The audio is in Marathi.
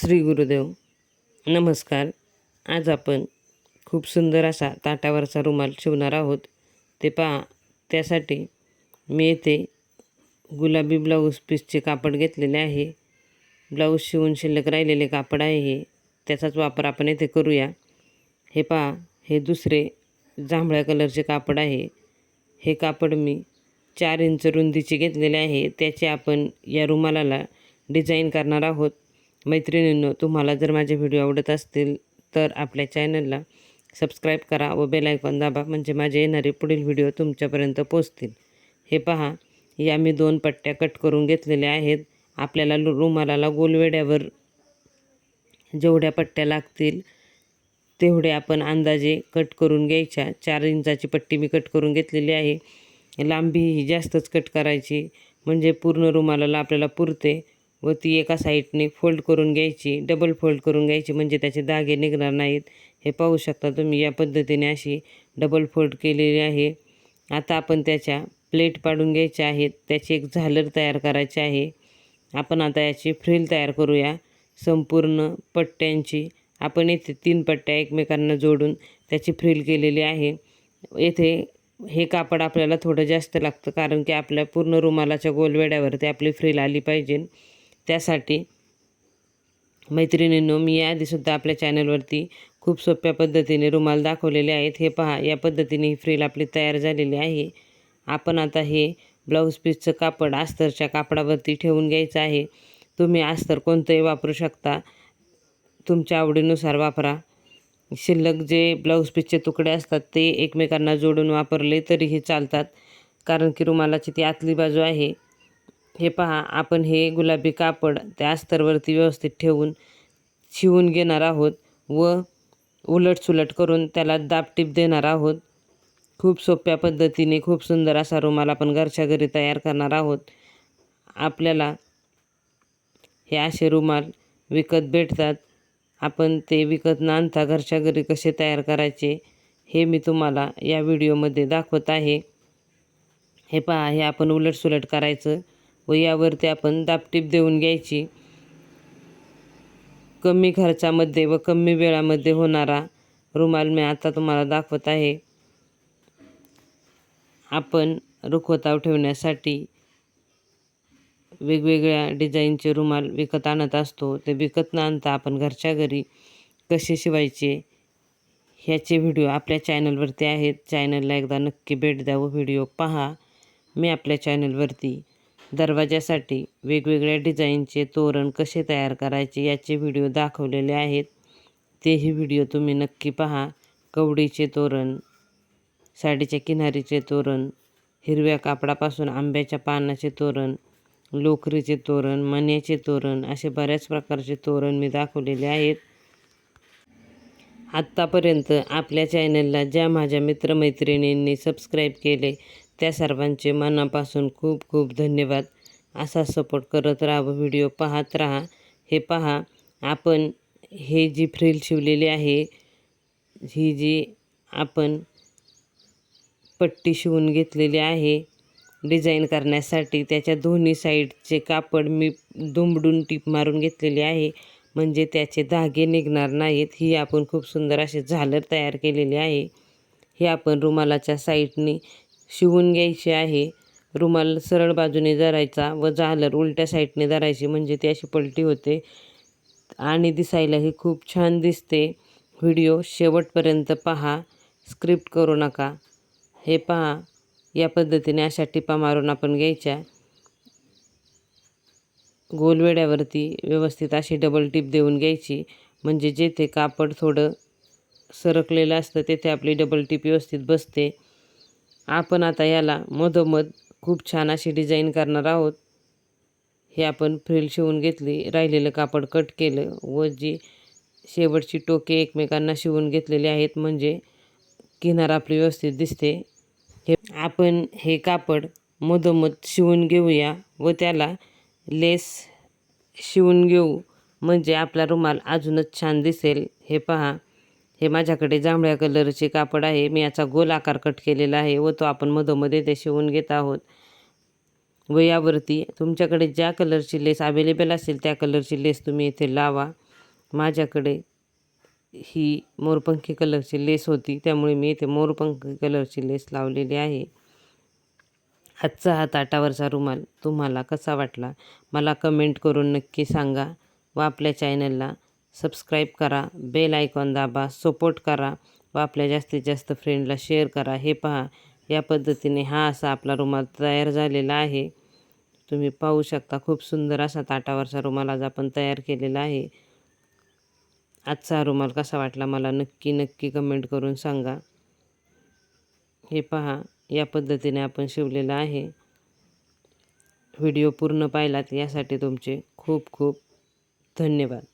श्री गुरुदेव नमस्कार. आज आपण खूप सुंदर असा ताटावरचा रुमाल शिवणार आहोत. ते पहा त्यासाठी मी येथे गुलाबी ब्लाऊज पीसचे कापड घेतलेले आहे. ब्लाऊज शिवून शिल्लक राहिलेले कापड आहे हे. त्याचाच वापर आपण येथे करूया. हे पहा हे दुसरे जांभळ्या कलरचे कापड आहे. हे कापड मी चार इंच रुंदीचे घेतलेले आहे. त्याचे आपण या रुमालाला डिझाईन करणार आहोत. मैत्रिणींनो तुम्हाला जर माझे व्हिडिओ आवडत असतील तर आपल्या चॅनलला सबस्क्राईब करा व बेल आयकॉन दाबा म्हणजे माझे येणारे पुढील व्हिडिओ तुमच्यापर्यंत पोचतील हे पहा या मी दोन पट्ट्या कट करून घेतलेल्या आहेत. आपल्याला रुमालाला गोलवेड्यावर जेवढ्या पट्ट्या लागतील तेवढे आपण अंदाजे कट करून घ्यायच्या. चार इंचाची पट्टी मी कट करून घेतलेली आहे. लांबी ही जास्तच कट करायची म्हणजे पूर्ण रुमालाला आपल्याला पुरते. व ती एका साईडने फोल्ड करून घ्यायची डबल फोल्ड करून घ्यायची म्हणजे त्याचे धागे निघणार नाहीत. हे पाहू शकता तुम्ही या पद्धतीने अशी डबल फोल्ड केलेली आहे. आता आपण त्याच्या प्लेट पाडून घ्यायच्या आहेत. त्याची एक झालर तयार करायची आहे. आपण आता याची फ्रिल तयार करूया. संपूर्ण पट्ट्यांची आपण येथे तीन पट्ट्या एकमेकांना जोडून त्याची फ्रिल केलेली आहे. येथे हे कापड आपल्याला थोडं जास्त लागतं कारण की आपल्या पूर्ण रुमालाच्या गोलवेड्यावरती आपली फ्रिल आली पाहिजे. त्यासाठी मैत्रिणींनो मी याआधीसुद्धा आपल्या चॅनलवरती खूप सोप्या पद्धतीने रुमाल दाखवलेले आहेत. हे पहा या पद्धतीने ही फ्रील आपली तयार झालेली आहे. आपण आता हे ब्लाऊज पीसचं कापड आस्तरच्या कापडावरती ठेवून घ्यायचं आहे. तुम्ही अस्तर कोणतंही वापरू शकता. तुमच्या आवडीनुसार वापरा. शिल्लक जे ब्लाऊज पीसचे तुकडे असतात ते एकमेकांना जोडून वापरले तरीही चालतात. कारण की रुमालाची ती आतली बाजू आहे. हे पहा आपण हे गुलाबी कापड त्या अस्तरवरती व्यवस्थित ठेवून शिवून घेणार आहोत व उलटसुलट करून त्याला दाबटीप देणार आहोत. खूप सोप्या पद्धतीने खूप सुंदर असा रुमाल आपण घरच्या घरी तयार करणार आहोत. आपल्याला हे असे रुमाल विकत भेटतात. आपण ते विकत न आणता घरच्या घरी कसे तयार करायचे हे मी तुम्हाला या व्हिडिओमध्ये दाखवत आहे. हे पहा हे आपण उलटसुलट करायचं. व यावरती आपण दापटीप देऊन घ्यायची. कमी खर्चामध्ये व कमी वेळामध्ये होणारा रुमाल मी आता तुम्हाला दाखवत आहे. आपण रुखवताव ठेवण्यासाठी वेगवेगळ्या डिझाईनचे रुमाल विकत आणत असतो. ते विकत न आणता आपण घरच्या घरी कसे शिवायचे ह्याचे व्हिडिओ आपल्या चॅनलवरती आहेत. चॅनलला एकदा नक्की भेट द्या व व्हिडिओ पहा. मी आपल्या चॅनलवरती दरवाजासाठी वेगवेगळ्या डिझाईनचे तोरण कसे तयार करायचे याचे व्हिडिओ दाखवलेले आहेत. तेही व्हिडिओ तुम्ही नक्की पहा. कवडीचे तोरण साडीच्या किनारीचे तोरण हिरव्या कापडापासून आंब्याच्या पानाचे तोरण लोकरीचे तोरण मण्याचे तोरण असे बऱ्याच प्रकारचे तोरण मी दाखवलेले आहेत. आत्तापर्यंत आपल्या चॅनलला ज्या माझ्या मित्रमैत्रिणींनी सबस्क्राईब केले त्या सर्वांचे मनापासून खूप खूप धन्यवाद. असा सपोर्ट करत राहावं व्हिडिओ पाहत राहा. हे पहा आपण हे जी फ्रिल शिवलेली आहे ही जी आपण पट्टी शिवून घेतलेली आहे डिझाईन करण्यासाठी त्याच्या दोन्ही साईडचे कापड मी दुमडून टीप मारून घेतलेली आहे. म्हणजे त्याचे धागे निघणार नाहीत. ही आपण खूप सुंदर अशी झालर तयार केलेली आहे. हे आपण रुमालाच्या साईडने शिवून घ्यायची आहे. रुमाल सरळ बाजूने धरायचा व झालर उलट्या साईडने धरायची म्हणजे ती अशी पलटी होते. आणि दिसायलाही खूप छान दिसते. व्हिडिओ शेवटपर्यंत पहा. स्क्रिप्ट करू नका. हे पहा. या पद्धतीने अशा टिपा मारून आपण घ्यायच्या. गोलवेड्यावरती व्यवस्थित अशी डबल टिप देऊन घ्यायची. म्हणजे जेथे कापड थोडं सरकलेलं असतं तेथे आपली डबल टिप व्यवस्थित बसते. आपण आता याला मधोमध खूप छान अशी डिझाईन करणार आहोत. हे आपण फ्रिल शिवून घेतली राहिलेलं कापड कट केलं व जी शेवटची टोके एकमेकांना शिवून घेतलेली आहेत म्हणजे किनार आपली व्यवस्थित दिसते. हे आपण हे कापड मधोमध शिवून घेऊया व त्याला लेस शिवून घेऊ. म्हणजे आपला रुमाल अजूनच छान दिसेल. हे पहा. हे माझ्याकडे जांभळ्या कलरचे कापड आहे. मी याचा गोल आकार कट केलेला आहे व तो आपण मधोमध्ये ते शिवून घेत आहोत. व यावरती तुमच्याकडे ज्या कलरची लेस अवेलेबल असेल त्या कलरची लेस तुम्ही इथे लावा. माझ्याकडे ही मोरपंखी कलरची लेस होती. त्यामुळे मी इथे मोरपंखी कलरची लेस लावलेली आहे. आजचा हा ताटावरचा रुमाल तुम्हाला कसा वाटला? मला कमेंट करून नक्की सांगा व आपल्या चॅनलला सबस्क्राईब करा बेल आयकॉन दाबा सपोर्ट करा व आपल्या जास्तीत जास्त फ्रेंडला शेअर करा. हे पहा या पद्धतीने हा असा आपला रुमाल तयार झालेला आहे. तुम्ही पाहू शकता खूप सुंदर असा ताटावरचा रुमाल आज आपण तयार केलेला आहे. आजचा रुमाल कसा वाटला मला नक्की नक्की कमेंट करून सांगा. हे पहा या पद्धतीने आपण शिवलेलं आहे. व्हिडिओ पूर्ण पाहिलात यासाठी तुमचे खूप खूप धन्यवाद.